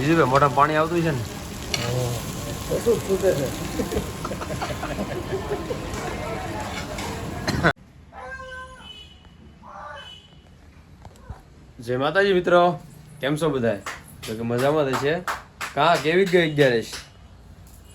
વિજયભાઈ મોઢામાં પાણી આવતું છે ને? જય માતાજી મિત્રો કેમ છો બધા તો કે મજામાં છે. કા કેવી ગઈ અગિયારસ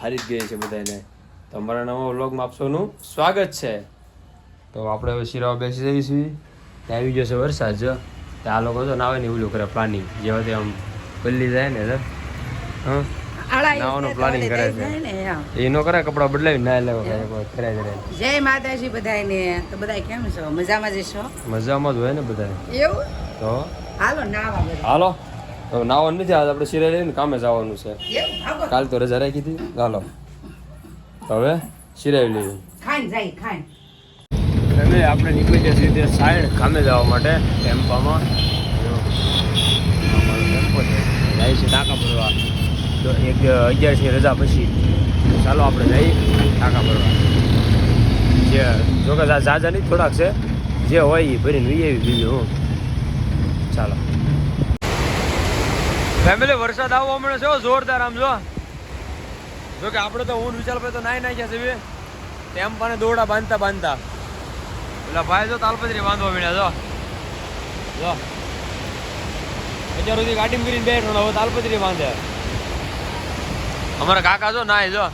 હારી જ ગઈ છે બધાને તો અમારા નવા વ્લોગમાં આપ સૌનું સ્વાગત છે. તો આપણે હવે શિરાવા બેસી જઈશું. ત્યાં આવી જશે વરસાદ જો. ત્યાં આ લોકો તો નાવે ને એવું કરે પ્લાનિંગ જેવા તે આમ પલ્લી જાય ને તો હા? નાવાનું પ્લાનિંગ કરે છે. એ નો કરે કપડા બદલાવી ના લેવા કરે કરે જય માતાજી બધાને તો બધા કેમ છો? મજામાં જ હોય ને બધા એવું? તો? હાલો નાવા હાલો. તો નાવાનું નથી આજ આપણે સિરાઈ લઈને કામે જવાનું છે. કાલ તો રજા રાખી હતી. ચાલો હવે સિરાવી લેવી જાય અને આપણે નીકળી જશે સીધે સાઈડ કામે જવા માટે ટેમ્પામાં. જાય છે ટાંકા ભરવા. તો એક અગિયારસની રજા પછી. ચાલો આપણે જઈએ ટાંકા ભરવા. જે જોકે ઝાઝા નહીં, થોડાક છે. જે હોય એ ભરીને વી આવી બીજું હું. ચાલો. ફેમિલી વરસાદ આવવા મળે છે જોરદાર આમ જો. જો કે આપણે તો હું વિચાર તો નાઈ નાખ્યા છે ટેમ્પાને દોરડા બાંધતા બાંધતા. એટલે ભાઈ જો તાલપત્રી બાંધવા મળ્યા જો. જો. અત્યાર સુધી ગાડી કરીને બેઠો હવે તાલપત્રી બાંધે. અમારા કાકા જો નાય જો.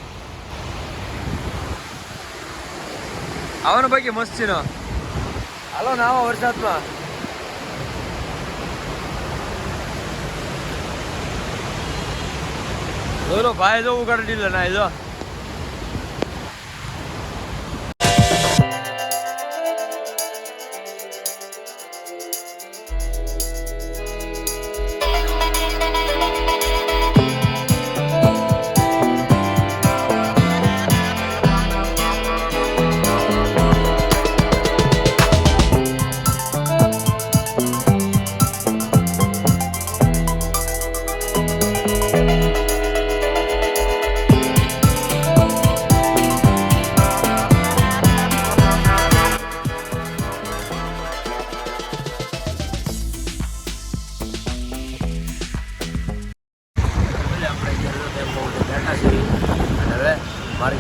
આવવાનું ભાઈ મસ્તી નો. હાલો ને આવો વરસાદમાં. જોરો ભાઈ જો ઉગાડી લે નાય જો.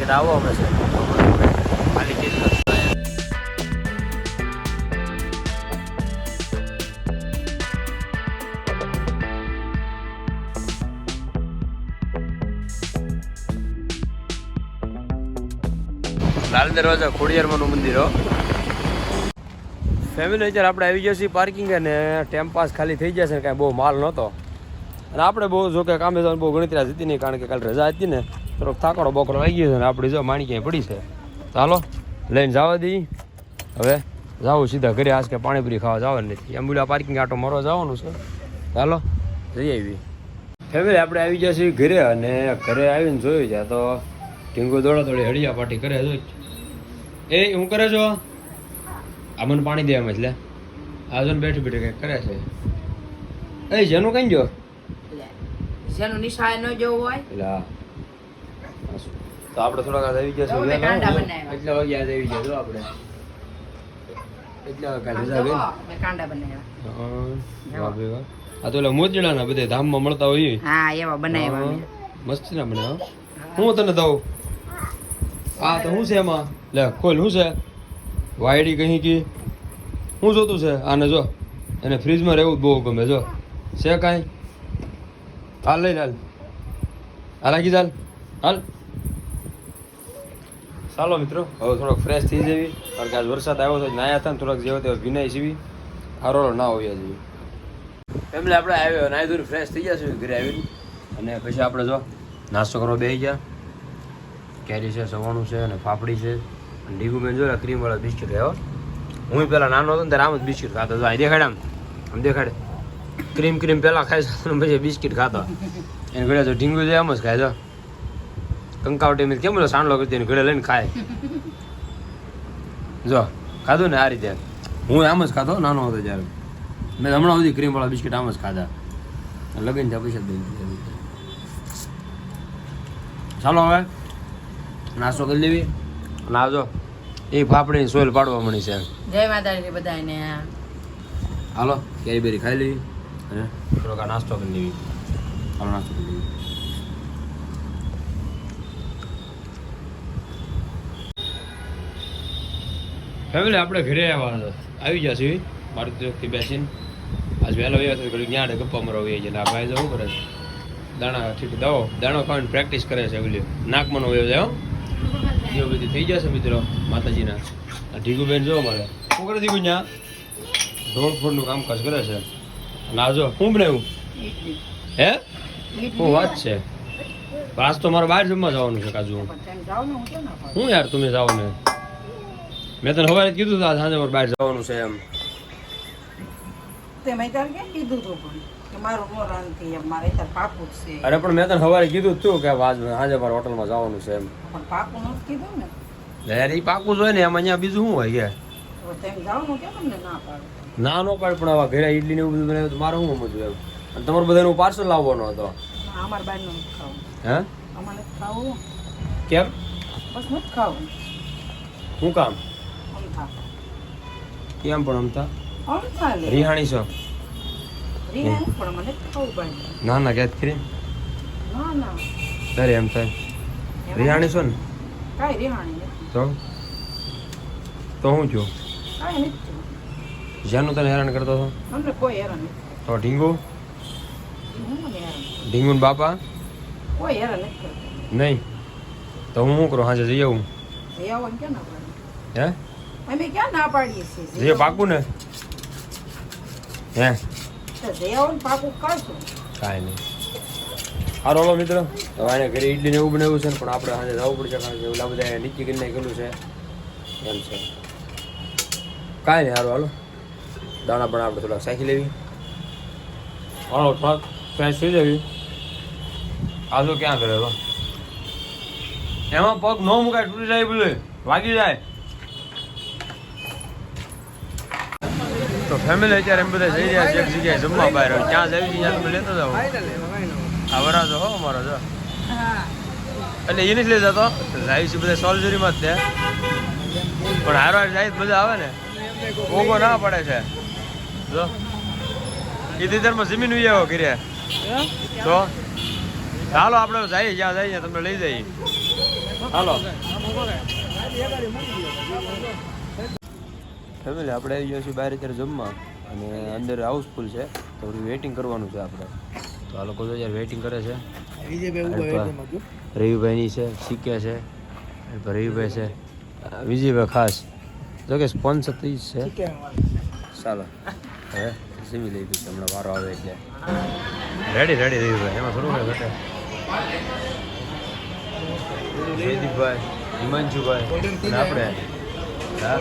માર્કેટ આવો અમે ખાલી લાલ દરવાજા ખોડિયારમાંનું મંદિર ફેમિલી અત્યારે આપણે આવી ગયા છીએ પાર્કિંગ અને ટાઈમ પાસ ખાલી થઈ જશે ને કાંઈ બહુ માલ નહોતો. અને આપણે બહુ, જો કે કામે જવાનું બહુ ગણતરી જતી નહીં, કારણ કે કાલે રજા હતી ને. થોડોક થાકડો બોકડો આવી ગયો છે ને આપણી જો માણી ક્યાંય પડી છે. ચાલો લઈને જવા દઈ હવે જાવું સીધા ઘરે આજ કે પાણીપુરી ખાવા જવાનું નથી. એમ્બ્યુલા પાર્કિંગ આટો મારવા જવાનું છે. ચાલો જઈ આવી ફેમિલી આપણે આવી ગયા છીએ ઘરે અને ઘરે આવીને જોયું છે. તો ઢીંગો દોડા દોડી હળિયા પાટી કરે જો એ હું કરે છો? આ મને પાણી દેવામાં એટલે આ જો બેઠી બેઠી કંઈક કરે છે. એ જેનું કઈ જો જેનું નિશાળ ન જવું હોય? તો આપણે થોડાક આજ આવી ગયા તો છે અમે કાંડા બનાવ્યા. એટલા વાગે આજ આવી ગયા આપણે. એટલા વાગે રજા ગઈ કાંડા બનાવ્યા. હા, વાહ ભાઈ વાહ. આ તો ઓલા મોજડાના બધે ધામમાં મળતા હોય હા એવા બનાવ્યા મસ્ત ના બને હું તને દઉં? આ તો શું છે એમાં? લે ખોલ શું છે? વાયડી કહી કી હું જોતું છે? આને જો. એને ફ્રીજમાં રહેવું બહુ ગમે જો. છે કાંઈ? હાલ લઈ હાલ. હાલ રાખી ચાલ. હાલ. ચાલો મિત્રો. હવે થોડોક ફ્રેશ થઈ જવી કારણ કે આજ વરસાદ આવ્યો તો નાયા હતા ને થોડાક જેવો તેવો ભીનાઈ જીવી. હારો ના હોવી જેવી એમને આપણે આવ્યો નાહી દૂર ફ્રેશ થઈ ગયા છે ઘરે આવીને. અને પછી આપણે જો નાસ્તો કરવા બેસી ગયા. કેરી છે સવાણું છે અને ફાફડી છે. અને ડીગુ બેન જો ક્રીમ વાળા બિસ્કિટ આવ્યો હું. પહેલાં નાનો હતો ને ત્યારે આમ જ બિસ્કિટ ખાતો હતો. અહીં દેખાડે આમ. આમ દેખાડે. ક્રીમ ક્રીમ પહેલાં ખાઈ પછી બિસ્કિટ ખાતો. એને ઘડ્યા તો ઢીંગુ છે આમ જ ખાય જો. કંકાવટી મેં કેમ બોલો સાંડલો કરી એને ઘડે લઈને ખાય? જો ખાધું ને આ રીતે. હું આમ જ ખાતો નાનો હતો જ્યારે. મેં હમણાં સુધી ક્રીમ વાળા બિસ્કિટ આમ જ ખાધા. લગન ત્યાં પૈસા દઈ ચાલો હવે નાસ્તો કરી લેવી. અને આવજો એ ફાફડી સોયલ પાડવા મળી છે. જય માતાજી બધાને. હાલો કેરી બેરી ખાઈ લેવી. અને થોડોક નાસ્તો કરી લેવી. હાલો નાસ્તો ફેમિલી આપણે ઘરે આવ્યા આવી જશે છીએ. મારુતિ ચોકથી બેસીને આજ વહેલો આવ્યા તો ઘડી જ્ઞાન ગપ્પા મરો આવી છે ને. આ ભાઈ જવું કરે છે? દાણા ઠીક દવો. દાણો ખાવાની પ્રેક્ટિસ કરે છે ઓલી નાકમાં વયો જાય હો. બધી થઈ જશે મિત્રો માતાજીના. આ ઢીગુબેન જોવો મારે શું કરે ઢીગુ ત્યાં ઢોળફોડનું કામકાજ કરે છે. અને આ જો શું બનાવ્યું? હે? શું વાત છે? આજ તો મારે બહાર જમવા જવાનું છે કાજુ. હું યાર તમે જાઓ ને મેં તને સવારે કીધું હતું આજ સાંજે બહાર જવાનું છે એમ. તે મેં તારે કેમ કીધું તું પણ? કે મારું નો રાંધતી એમ મારે તાર પાકું છે. અરે પણ મેં તને સવારે કીધું હતું કે આજ સાંજે મારે હોટલમાં જવાનું છે એમ. પણ પાકું નથી કીધું ને? એટલે એ પાકું જ હોય ને એમાં અહીંયા બીજું શું હોય કે? તેમ જવાનું કેમ અમને ના પાડે? ના નો પાડ પણ આવા ઘરે ઇડલી ને એવું બધું બનાવ્યું મારે શું સમજવું એમ? અને તમારું બધાનું પાર્સલ લાવવાનો હતો. અમારે બહારનું ખાવું. હે? અમારે ખાવું. કેમ? બસ નથી ખાવું. શું કામ? કેમ પણ અમતા? રિહાણી છો. ના ના ક્યાંક કરી? તારે એમ થાય. રિહાણી છો ને? તો? તો હું છું? જેનું તને હેરાન કરતો હતો? તો ઢીંગુ? ઢીંગુ બાપા? નહીં. તો હું શું કરું? હાજર જઈ આવું? હે? અમે ક્યાં ના પાડીએ છીએ? જે પાકું ને? હે? તો પાકું કરશું. કાંઈ નહીં. હારો હલો મિત્રો. આને ઘરે ઇડલી ને એવું બનાવ્યું છે પણ આપણે આજે જવું પડશે કારણ કે ઓલા બધા નીચે કરીને નાખેલું છે. એમ છે. કાંઈ નહીં હારો હાલો. દાણા પણ આપણે થોડા સાખી લેવી. હાલો થોડાક ફ્રેશ થઈ જવી. આજો ક્યાં કરે તો એમાં પગ ન મુકાય તૂટી જાય બોલે વાગી જાય. તો ફેમિલી અત્યારે એમ બધા જઈ રહ્યા છે એક જગ્યાએ જમવા બહાર. હવે ક્યાં છે ત્યાં તમે લેતો જાઓ. આ વરાજો હો અમારો જો. એટલે એ નથી લઈ જતો જાય છે બધા સોલ્જરીમાં જ તે. પણ હારો જાય મજા આવે ને. ઓગો ના પડે છે. જો. એ દીધરમાં જમીન આવ્યો ઘરે. તો ચાલો આપણે જઈએ જ્યાં જઈએ તમને લઈ જઈએ. હાલો. ફેમિલી આપણે આવી ગયા છીએ બહાર અત્યારે જમવા અને અંદર હાઉસફુલ છે. તો વેઇટિંગ કરવાનું છે આપણે. તો આ લોકો તો યાર વેઇટિંગ કરે છે. રવિભાઈની છે શીખે છે. રવિભાઈ છે. વિજયભાઈ ખાસ. જો કે સ્પોન્સર થઈ છે. ચાલો. હવે સીવી લઈ દીધું હમણાં વારો આવે એટલે. Ready ready Ravibhai. એમાં થોડું કઈ ઘટે. જયદીપભાઈ હિમાંશુભાઈ અને આપણે. હા.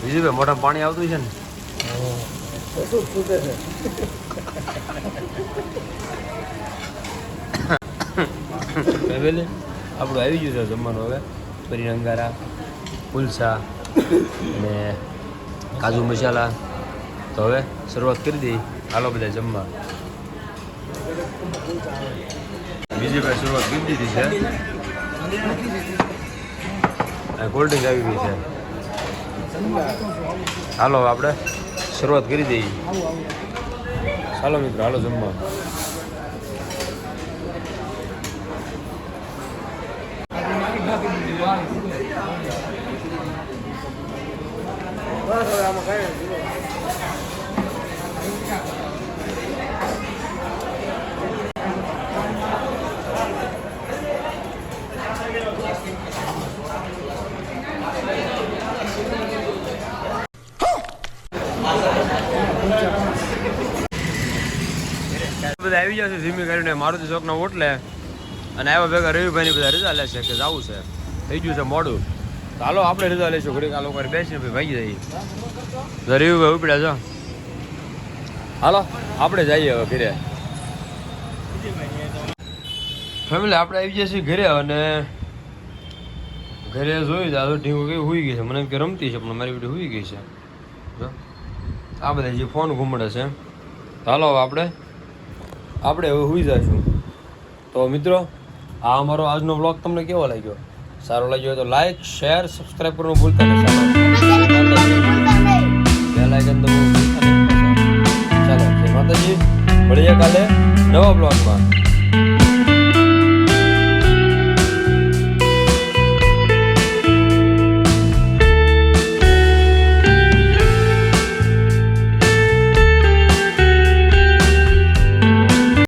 બીજું મોટા પાણી આવતું છે ને? જ ખૂટે છે આપણું આવી ગયું છે જમવાનું હવે. પરીર અંગારા, પુલસા. અને કાજુ મસાલા. તો હવે શરૂઆત કરી દઈ હાલો બધા જમવા. બીજી ભાઈ શરૂઆત કરી દીધી છે. કોલ્ડ ડ્રિંક આવી ગઈ છે. હાલો આપણે શરૂઆત કરી દઈએ. ચાલો મિત્રો, હાલો જમવા. બધા આવી જશે ધીમી કરીને. મારુતિ ચોકના ઓટલે અને આવ્યા ભેગા રવિભાઈની બધા રજા લેશે કે જવું છે. થઈ ગયું છે મોડું. હાલો, આપણે રજા લઈશું. ઘડીક આ લોકો બેસીને ભાઈ ભાગી જઈએ. રવિભાઈ ઉપડ્યા છો. હાલો, આપણે જઈએ હવે ઘરે. ફેમિલી, આપણે આવી જઈએ છીએ ઘરે અને ઘરે જોયું તો આ ઢીંગો કઈ હોઈ ગઈ છે. મને કે રમતી છે, પણ મારી બેટી હોઈ ગઈ છે. આ બધા જે ફોન ઘૂમડે છે. ચાલો આપણે આપણે હવે હોઈ જઈશું તો મિત્રો, આ અમારો આજનો બ્લોગ તમને કેવો લાગ્યો? સારો લાગ્યો તો લાઈક શેર સબસ્ક્રાઈબ કરવાનું ભૂલતા નહીં. બે પાછા. ચાલો માતાજી. મળીએ કાલે નવા બ્લોગમાં